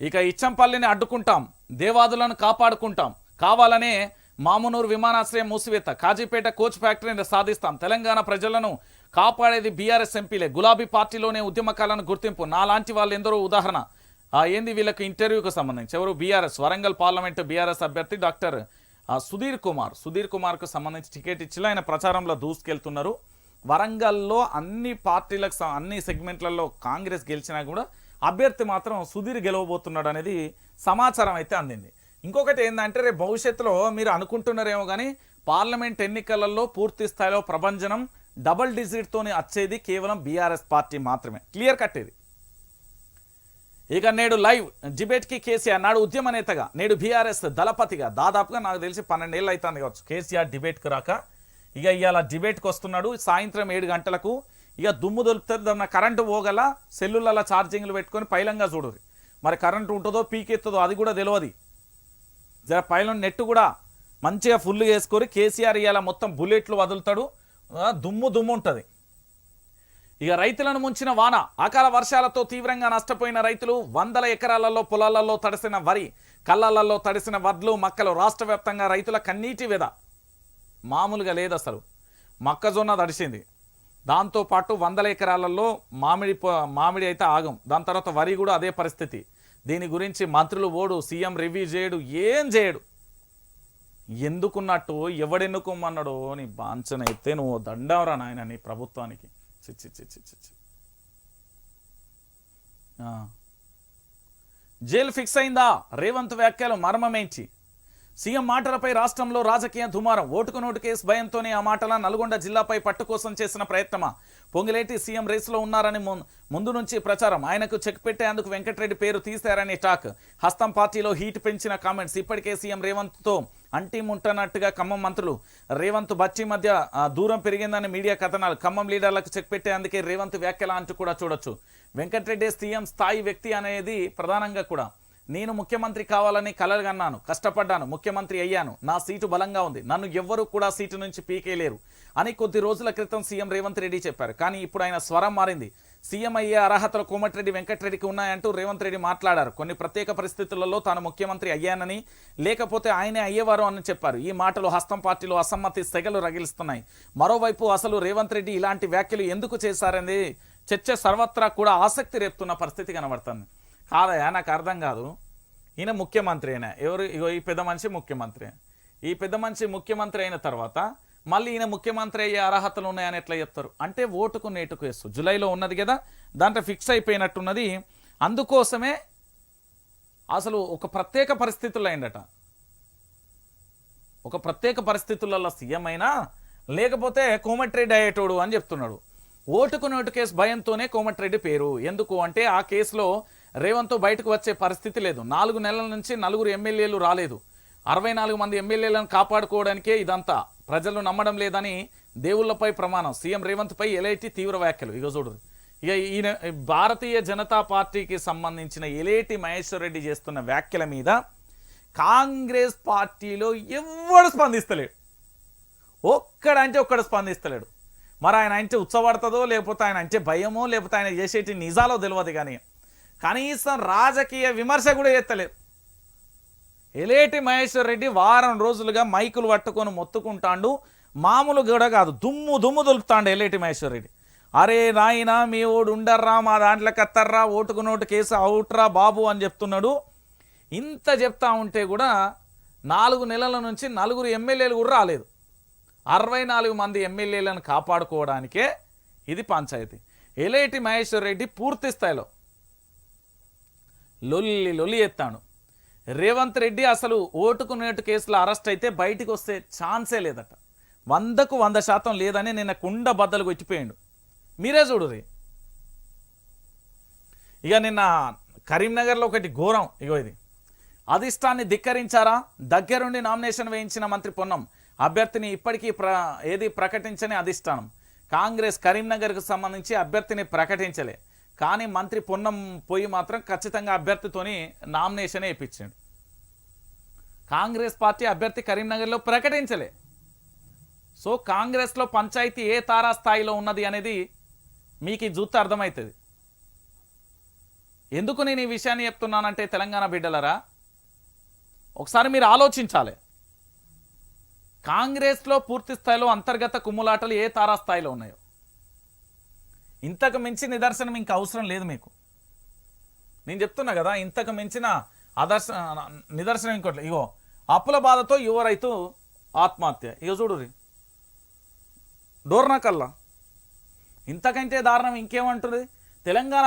ఇక ఇచ్చంపల్లిని అడ్డుకుంటాం దేవాదులను కాపాడుకుంటాం. కావాలనే మామునూరు విమానాశ్రయం మూసివేత కాజీపేట కోచ్ ఫ్యాక్టరీని సాధిస్తాం. తెలంగాణ ప్రజలను కాపాడేది బీఆర్ఎస్ ఎంపీలే. గులాబీ పార్టీలోనే ఉద్యమకాలను గుర్తింపు. నాలాంటి వాళ్ళు ఎందరో ఉదాహరణ. ఏంది వీళ్ళకి ఇంటర్వ్యూకు సంబంధించి? ఎవరు? బీఆర్ఎస్. వరంగల్ పార్లమెంటు బీఆర్ఎస్ అభ్యర్థి డాక్టర్ ఆ, సుధీర్ కుమార్. సుధీర్ కుమార్కు సంబంధించి టికెట్ ఇచ్చి ఆయన ప్రచారంలో దూసుకెళ్తున్నారు. వరంగల్లో అన్ని పార్టీలకు అన్ని సెగ్మెంట్లలో కాంగ్రెస్ గెలిచినా కూడా అభ్యర్థి మాత్రం సుధీర్ గెలవబోతున్నాడు అనేది సమాచారం అయితే అందింది. ఇంకొకటి ఏంటంటే రేపు భవిష్యత్తులో మీరు అనుకుంటున్నారేమో కానీ పార్లమెంట్ ఎన్నికలలో పూర్తి స్థాయిలో ప్రభంజనం డబల్ డిజిట్తోనే వచ్చేది కేవలం బీఆర్ఎస్ పార్టీ మాత్రమే. క్లియర్ కట్ ఇది. ఇక నేడు లైవ్ డిబేట్కి కేసీఆర్ నాడు ఉద్యమ నేతగా నేడు బీఆర్ఎస్ దళపతిగా దాదాపుగా నాకు తెలిసి పన్నెండేళ్ళు అవుతుంది కావచ్చు. కేసీఆర్ డిబేట్కి రాక ఇక ఇవాళ డిబేట్కి వస్తున్నాడు. సాయంత్రం ఏడు గంటలకు ఇక దుమ్ము దొరుకుతుంది దాని కరెంటు పోగల సెల్లులలో ఛార్జింగ్లు పెట్టుకొని పైలంగా చూడరు మరి కరెంటు ఉంటుందో పీకెత్తుందో అది కూడా తెలియదు జర పైలం నెట్ కూడా మంచిగా ఫుల్ వేసుకొని కేసీఆర్ ఇవాళ మొత్తం బుల్లెట్లు వదులుతాడు. దుమ్ము దుమ్ము ఉంటుంది. ఇక రైతులను ముంచిన వాన అకాల వర్షాలతో తీవ్రంగా నష్టపోయిన రైతులు వందల ఎకరాలలో పొలాలలో తడిసిన వరి కళ్ళలలో తడిసిన వడ్లు మక్కలు రాష్ట్ర వ్యాప్తంగా రైతుల కన్నీటి వెద మామూలుగా లేదు అసలు. మొక్కజొన్న తడిసింది. దాంతోపాటు వందల ఎకరాలలో మామిడి మామిడి అయితే ఆగం. దాని తర్వాత వరి కూడా అదే పరిస్థితి. దీని గురించి మంత్రులు ఓడు సీఎం రివ్యూ చేయడు ఏం చేయడు. ఎందుకున్నట్టు ఎవడెన్నుకోమన్నాడో నీ బాంచన ఎత్తే నువ్వు దండవరా నాయన నీ ప్రభుత్వానికి. చిచ్చి చిచ్చి చిచ్చి ఆ. జైలు ఫిక్స్ అయిందా? రేవంత్ వ్యాఖ్యలు మర్మమేంచి సీఎం మాటలపై రాష్ట్రంలో రాజకీయ దుమారం. ఓటుకు నోటు కేసు భయంతోనే ఆ మాటల నల్గొండ జిల్లాపై పట్టు కోసం చేసిన ప్రయత్నమా? పొంగిలేటి సీఎం రేసులో ఉన్నారని ముందు నుంచి ప్రచారం. ఆయనకు చెక్ పెట్టేందుకు వెంకటరెడ్డి పేరు తీశారని టాక్. హస్తం పార్టీలో హీట్ పెంచిన కామెంట్స్. ఇప్పటికే సీఎం రేవంత్తో అంటీ ముంటనట్టుగా ఖమ్మం మంత్రులు. రేవంత్ బచ్చి మధ్య దూరం పెరిగిందని మీడియా కథనాలు. ఖమ్మం లీడర్లకు చెక్ పెట్టేందుకే రేవంత్ వ్యాఖ్యల అంటూ కూడా చూడొచ్చు. వెంకటరెడ్డి సీఎం స్థాయి వ్యక్తి అనేది ప్రధానంగా కూడా. నేను ముఖ్యమంత్రి కావాలని కలలుగన్నాను కష్టపడ్డాను ముఖ్యమంత్రి అయ్యాను. నా సీటు బలంగా ఉంది. నన్ను ఎవ్వరూ కూడా సీటు నుంచి పీకేయలేరు అని కొద్ది రోజుల క్రితం సీఎం రేవంత్ రెడ్డి చెప్పారు. కానీ ఇప్పుడు ఆయన స్వరం మారింది. సీఎం అయ్యే అర్హతలు కోమటిరెడ్డి వెంకటరెడ్డికి ఉన్నాయంటూ రేవంత్ రెడ్డి మాట్లాడారు. కొన్ని ప్రత్యేక పరిస్థితులలో తాను ముఖ్యమంత్రి అయ్యానని లేకపోతే ఆయనే అయ్యేవారు అని చెప్పారు. ఈ మాటలు హస్తం పార్టీలో అసమ్మతి సెగలు రగిలిస్తున్నాయి. మరోవైపు అసలు రేవంత్ రెడ్డి ఇలాంటి వ్యాఖ్యలు ఎందుకు చేశారనేది చర్చ సర్వత్రా కూడా ఆసక్తి రేపుతున్న పరిస్థితి కనబడుతుంది. కాదయా నాకు అర్థం కాదు. ఈయన ముఖ్యమంత్రి అయినా. ఎవరు? ఇగో ఈ పెద్ద మనిషి ముఖ్యమంత్రి ఈ పెద్ద మనిషి ముఖ్యమంత్రి అయిన తర్వాత మళ్ళీ ఈయన ముఖ్యమంత్రి అయ్యే అర్హతలు ఉన్నాయని ఎట్లా చెప్తారు? అంటే ఓటుకు నేటుకు వేస్తూ. జూలైలో ఉన్నది కదా దాంట్లో ఫిక్స్ అయిపోయినట్టున్నది. అందుకోసమే అసలు ఒక ప్రత్యేక పరిస్థితుల్లో అయిందట. ఒక ప్రత్యేక పరిస్థితులలో సీఎం అయినా లేకపోతే కోమటిరెడ్డి అయ్యేటోడు అని చెప్తున్నాడు. ఓటుకు నోటు కేసు భయంతోనే కోమటిరెడ్డి పేరు. ఎందుకు అంటే ఆ కేసులో రేవంత్ బయటకు వచ్చే పరిస్థితి లేదు. నాలుగు నెలల నుంచి నలుగురు ఎమ్మెల్యేలు రాలేదు. అరవై నాలుగు మంది ఎమ్మెల్యేలను కాపాడుకోవడానికే ఇదంతా. ప్రజలు నమ్మడం లేదని దేవుళ్ళపై ప్రమాణం. సీఎం రేవంత్పై ఎలేటి తీవ్ర వ్యాఖ్యలు? ఇక చూడు. ఇక ఈయన భారతీయ జనతా పార్టీకి సంబంధించిన ఎలేటి మహేశ్వర్ రెడ్డి చేస్తున్న వ్యాఖ్యల మీద కాంగ్రెస్ పార్టీలో ఎవడు స్పందిస్తలేడు. ఒక్కడంటే ఒక్కడు స్పందిస్తలేడు. మరి ఆయన అంటే ఉత్సపడుతుందో లేకపోతే ఆయన అంటే భయమో లేకపోతే ఆయన చేసేటి నిజాలో తెలియదు కానీ కనీసం రాజకీయ విమర్శ కూడా చేస్తలేరు ఎలేటి మహేశ్వర్ రెడ్డి వారం రోజులుగా మైకులు పట్టుకొని మొత్తుకుంటాండు. మామూలు కూడా కాదు దుమ్ము దుమ్ము దులుపుతాండు ఎలేటి మహేశ్వర్ రెడ్డి. అరే నాయనా మీ ఓడు ఉండర్రా మా దాంట్లో కత్తర్రా ఓటుకు నోటు కేసు అవుట్రా బాబు అని చెప్తున్నాడు. ఇంత చెప్తా ఉంటే కూడా నాలుగు నెలల నుంచి నలుగురు ఎమ్మెల్యేలు కూడా రాలేదు. అరవై నాలుగు మంది ఎమ్మెల్యేలను కాపాడుకోవడానికే ఇది పంచాయతీ. ఎలేటి మహేశ్వర్ రెడ్డి పూర్తి స్థాయిలో లొల్లి లొల్లి ఎత్తాడు. రేవంత్ రెడ్డి అసలు ఓటుకు నేటు కేసులో అరెస్ట్ అయితే బయటికి వస్తే ఛాన్సే లేదట. వందకు వంద శాతం లేదని నిన్న కుండ బద్దలు కొట్టిపోయాడు. మీరే చూడురి ఇక నిన్న కరీంనగర్లో ఒకటి ఘోరం ఇగో ఇది. అధిష్టాన్ని ధిక్కరించారా? దగ్గరుండి నామినేషన్ వేయించిన మంత్రి పొన్నం. అభ్యర్థిని ఇప్పటికీ ప్ర ఏది ప్రకటించని అధిష్టానం. కాంగ్రెస్ కరీంనగర్కు సంబంధించి అభ్యర్థిని ప్రకటించలే. కానీ మంత్రి పొన్నం పోయి మాత్రం ఖచ్చితంగా అభ్యర్థితోని నామినేషనే ఇప్పించాడు. కాంగ్రెస్ పార్టీ అభ్యర్థి కరీంనగర్లో ప్రకటించలే. సో కాంగ్రెస్లో పంచాయతీ ఏ తారా స్థాయిలో ఉన్నది అనేది మీకు ఈ జూత్త అర్థమవుతుంది. ఎందుకు నేను ఈ విషయాన్ని చెప్తున్నానంటే తెలంగాణ బిడ్డలరా ఒకసారి మీరు ఆలోచించాలి. కాంగ్రెస్లో పూర్తి స్థాయిలో అంతర్గత కుమ్ములాటలు ఏ తారాస్థాయిలో ఉన్నాయో. ఇంతకు మించి నిదర్శనం ఇంకా అవసరం లేదు మీకు. నేను చెప్తున్నా కదా ఇంతకు మించిన ఆదర్శ నిదర్శనం ఇంకోటి ఇగో అప్పుల బాధతో యువ రైతు ఆత్మహత్య. ఇగో చూడురి డోర్నా కల్లా ఇంతకంటే దారుణం ఇంకేమంటుంది? తెలంగాణ